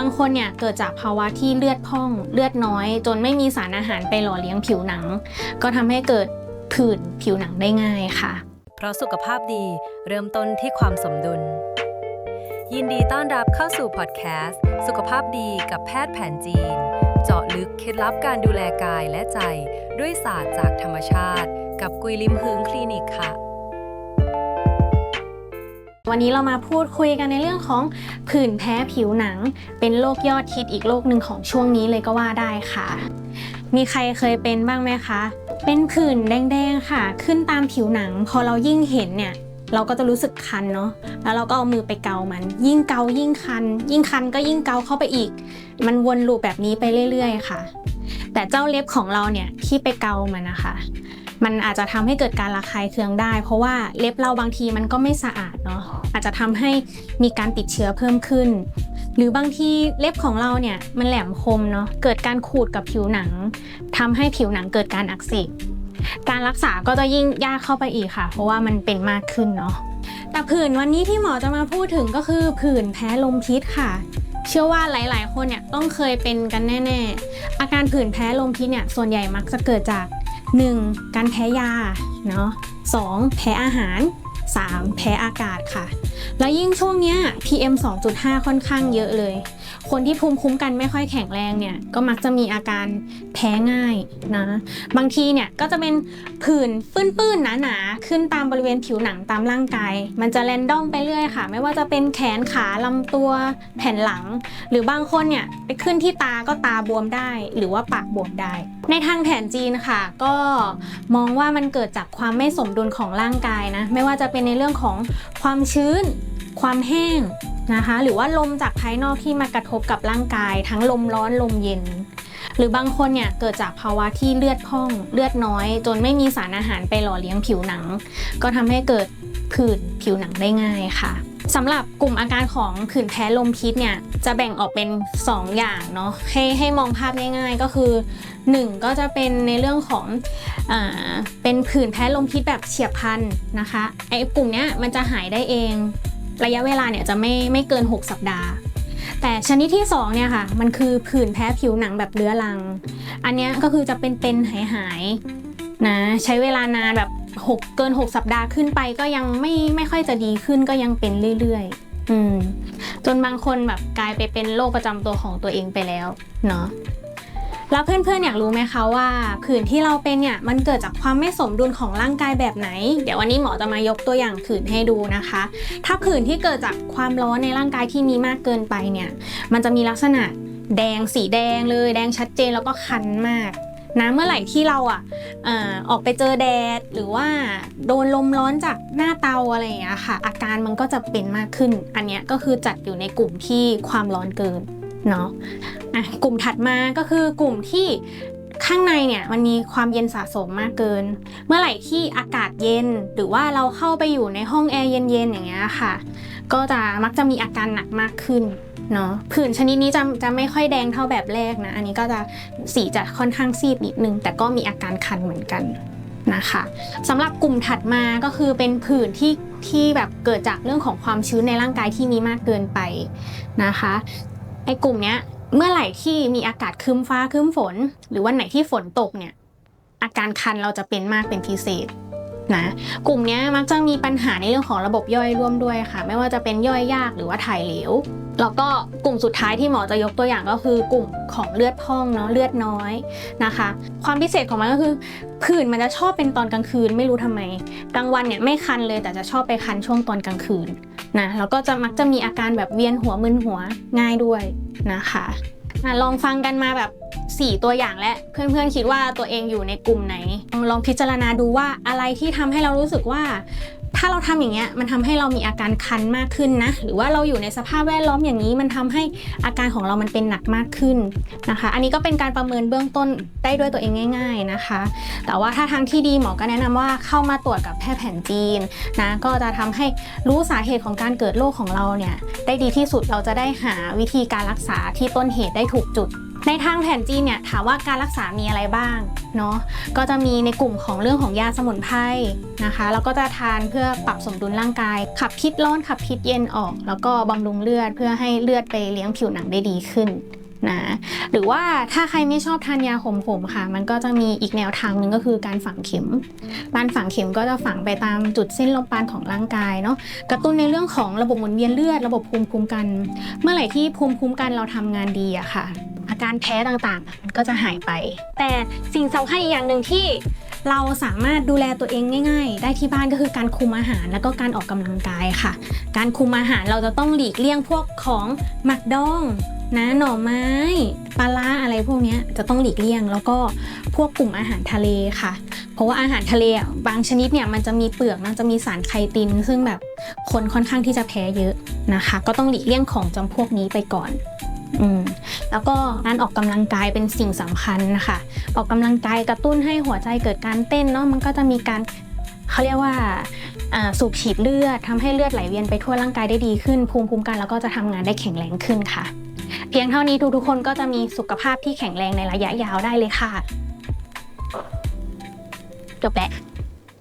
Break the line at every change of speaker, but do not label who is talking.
างคนเนี่ยเกิดจากภาวะที่เลือดพองเลือดน้อย จนไม่มีสารอาหารไปหล่อเลี้ยงผิวหนัง ก็ทำให้เกิดผื่นผิวหนังได้ง่ายค่ะ
เพราะสุขภาพดีเริ่มต้นที่ความสมดุล ยินดีต้อนรับเข้าสู่พอดแคสต์ สุขภาพดีกับแพทย์แผนจีน เจาะลึกเคล็ดลับการดูแลกายและใจ ด้วยศาสตร์จากธรรมชาติ กับกุยลิมฮึงคลินิกค่ะ
วันนี้เรามาพูดคุยกันในเรื่องของผื่นแพ้ผิวหนัง เป็นโรคยอดฮิตอีกโรคหนึ่งของช่วงนี้เลยก็ว่าได้ค่ะ มีใครเคยเป็นบ้างไหมคะ เป็นผื่นแดงๆค่ะ ขึ้นตามผิวหนัง พอเรายิ่งเห็นเนี่ยเราก็จะรู้สึกคันเนาะ แล้วเราก็เอามือไปเกามัน ยิ่งเกายิ่งคัน ยิ่งคันก็ยิ่งเกาเข้าไปอีก มันวนลูปแบบนี้ไปเรื่อย ๆ ค่ะ แต่เจ้าเล็บของเราเนี่ยที่ไปเกามันนะคะ มันอาจจะทำให้เกิดการระคายเคืองได้ เพราะว่าเล็บเราบางทีมันก็ไม่สะอาดเนาะอาจจะทำให้มีการติดเชื้อเพิ่มขึ้น หรือบางทีเล็บของเราเนี่ยมันแหลมคมเนาะเกิดการขูดกับผิวหนังทำให้ผิวหนังเกิดการอักเสบการรักษาก็จะยิ่งยากเข้าไปอีกค่ะ เพราะว่ามันเป็นมากขึ้นเนาะแต่ผื่นวันนี้ที่หมอจะมาพูดถึงก็คือผื่นแพ้ลมพิษค่ะเชื่อว่าหลาย ๆ คนเนี่ยต้องเคยเป็นกันแน่ ๆ อาการผื่นแพ้ลมพิษเนี่ยส่วนใหญ่มักจะเกิดจาก 1. การแพ้ยาเนาะ 2. แพ้อาหาร 3. แพ้อากาศค่ะ แล้วยิ่งช่วงเนี้ย PM 2.5 ค่อนข้างเยอะเลย คนที่ภูมิคุ้มกันไม่ค่อยแข็งแรงเนี่ยก็มักจะมีอาการแพ้ง่ายนะ บางทีเนี่ยก็จะเป็นผื่นปื้นๆหนาๆขึ้นตามบริเวณผิวหนังตามร่างกาย มันจะแรนดอมไปเรื่อยค่ะ ไม่ว่าจะเป็นแขนขาลำตัวแผ่นหลัง หรือบางคนเนี่ยไปขึ้นที่ตาก็ตาบวมได้ หรือว่าปากบวมได้ ในทางแผนจีนค่ะก็มองว่ามันเกิดจากความไม่สมดุลของร่างกายนะไม่ว่าจะเป็นในเรื่องของความชื้น ความแห้ง นะคะ หรือว่าลมจากภายนอกที่มากระทบกับร่างกาย ทั้งลมร้อนลมเย็น หรือบางคนเนี่ยเกิดจากภาวะที่เลือดพ่องเลือดน้อย จนไม่มีสารอาหารไปหล่อเลี้ยงผิวหนัง ก็ทำให้เกิดผื่นผิวหนังได้ง่ายค่ะสำหรับกลุ่มอาการของผื่นแพ้ลมพิษเนี่ยจะแบ่งออกเป็น 2 อย่างเนาะให้ให้มองภาพง่ายๆก็คือ 1 ก็จะเป็นในเรื่องของอเป็นผื่นแพ้ลมพิษแบบเฉียบพลันนะคะไอ้กลุ่มเนี้ยมันจะหายได้เอง ระยะเวลาเนี่ยจะไม่ไม่เกิน 6 สัปดาห์ แต่ชนิดที่2เนี่ยค่ะมันคือผื่นแพ้ผิวหนังแบบเรื้อรัง อันนี้ก็คือจะเป็นเป็นหายหายนะใช้เวลานานแบบ6เกิน 6 สัปดาห์ขึ้นไปก็ยังไม่ไม่ค่อยจะดีขึ้นก็ยังเป็นเรื่อยๆ อืมจนบางคนแบบกลายไปเป็นโรคประจำตัวของตัวเองไปแล้วเนาะ แล้วเพื่อนๆอยากรู้ไหมคะว่าผื่นที่เราเป็นเนี่ยมันเกิดจากความไม่สมดุลของร่างกายแบบไหน เดี๋ยววันนี้หมอจะมายกตัวอย่างผื่นให้ดูนะคะ ถ้าผื่นที่เกิดจากความร้อนในร่างกายที่มีมากเกินไปเนี่ยมันจะมีลักษณะแดงสีแดงเลย แดงชัดเจนแล้วก็คันมากนะเมื่อไหร่ที่เราอะออออกไปเจอแดดหรือว่าโดนลมร้อนจากหน้าเตาอะไรอย่างเงี้ยค่ะ อาการมันก็จะเป็นมากขึ้น อันเนี้ยก็คือจัดอยู่ในกลุ่มที่ความร้อนเกินเนาะ อะกลุ่มถัดมาก็คือกลุ่มที่ข้างในเนี่ยมันมีความเย็นสะสมมากเกิน เมื่อไหร่ที่อากาศเย็น หรือว่าเราเข้าไปอยู่ในห้องแอร์เย็นๆอย่างเงี้ยค่ะ ก็จะมักจะมีอาการหนักมากขึ้นเนาะผื่นชนิดนี้จะจะไม่ค่อยแดงเท่าแบบแรกนะ อันนี้ก็จะสีจะค่อนข้างซีดนิดนึง แต่ก็มีอาการคันเหมือนกันนะคะสำหรับกลุ่มถัดมาก็คือเป็นผื่นที่ที่แบบเกิดจากเรื่องของความชื้นในร่างกายที่มีมากเกินไปนะคะไอ้กลุ่มเนี้ย เมื่อไหร่ที่มีอากาศครึ้มฟ้าครึ้มฝน หรือวันไหนที่ฝนตกเนี่ยอาการคันเราจะเป็นมากเป็นพิเศษนะกลุ่มนี้มักจะมีปัญหาในเรื่องของระบบย่อยร่วมด้วยค่ะ ไม่ว่าจะเป็นย่อยยากหรือว่าถ่ายเหลว แล้วก็กลุ่มสุดท้ายที่หมอจะยกตัวอย่างก็คือกลุ่มของเลือดพองเนาะเลือดน้อยนะคะ ความพิเศษของมันก็คือผื่นมันจะชอบเป็นตอนกลางคืนไม่รู้ทำไม กลางวันเนี่ยไม่คันเลยแต่จะชอบไปคันช่วงตอนกลางคืน นะแล้วก็จะมักจะมีอาการแบบเวียนหัวมึนหัวง่ายด้วยนะคะนะลองฟังกันมาแบบ 4 ตัวอย่างและเพื่อนๆคิดว่าตัวเองอยู่ในกลุ่มไหน ลองพิจารณาดูว่าอะไรที่ทำให้เรารู้สึกว่า ถ้าเราทำอย่างเงี้ยมันทำให้เรามีอาการคันมากขึ้นนะ หรือว่าเราอยู่ในสภาพแวดล้อมอย่างนี้ มันทำให้อาการของเรามันเป็นหนักมากขึ้นนะคะ อันนี้ก็เป็นการประเมินเบื้องต้นได้ด้วยตัวเองง่าย ๆนะคะ แต่ว่าถ้าทางที่ดีหมอก็แนะนำว่าเข้ามาตรวจกับแพทย์แผนจีนนะก็จะทำให้รู้สาเหตุของการเกิดโรคของเราเนี่ยได้ดีที่สุดเราจะได้หาวิธีการรักษาที่ต้นเหตุได้ถูกจุด ในทางแผนจีนเนี่ยถามว่าการรักษามีอะไรบ้างเนาะก็จะมีในกลุ่มของเรื่องของยาสมุนไพรนะคะแล้วก็จะทานเพื่อปรับสมดุลร่างกาย ขับพิษร้อนขับพิษเย็นออก แล้วก็บำรุงเลือดเพื่อให้เลือดไปเลี้ยงผิวหนังได้ดีขึ้นนะหรือว่าถ้าใครไม่ชอบทานยาขมๆค่ะ มันก็จะมีอีกแนวทางหนึ่งก็คือการฝังเข็มการฝังเข็มก็จะฝังไปตามจุดเส้นลมปานของร่างกายเนาะกระตุ้นในเรื่องของระบบหมุนเวียนเลือด ระบบภูมิคุ้มกัน เมื่อไหร่ที่ภูมิคุ้มกันเราทำงานดีอะค่ะ การแพ้ต่างๆ มันก็จะหายไป แต่สิ่งสำคัญอีกอย่างหนึ่งที่เราสามารถดูแลตัวเองง่าย ๆ ได้ที่บ้านก็คือการคุมอาหารแล้วก็การออกกำลังกายค่ะ การคุมอาหารเราจะต้องหลีกเลี่ยงพวกของหมักดองนะหน่อไม้ปลาร้าอะไรพวกเนี้ยจะต้องหลีกเลี่ยง แล้วก็พวกกลุ่มอาหารทะเลค่ะ เพราะว่าอาหารทะเลอะบางชนิดเนี่ยมันจะมีเปลือกมันจะมีสารไคติน ซึ่งแบบคนค่อนข้างที่จะแพ้เยอะนะคะ ก็ต้องหลีกเลี่ยงของจำพวกนี้ไปก่อน แล้วก็การออกกำลังกายเป็นสิ่งสำคัญนะคะออกกำลังกายกระตุ้นให้หัวใจเกิดการเต้นเนาะมันก็จะมีการเขาเรียกว่าสูบฉีดเลือดทำให้เลือดไหลเวียนไปทั่วร่างกายได้ดีขึ้น ภูมิคุ้มกันแล้วก็จะทำงานได้แข็งแรงขึ้นค่ะ เพียงเท่านี้ทุกๆคนก็จะมีสุขภาพที่แข็งแรงในระยะยาวได้เลยค่ะ จบแล้ว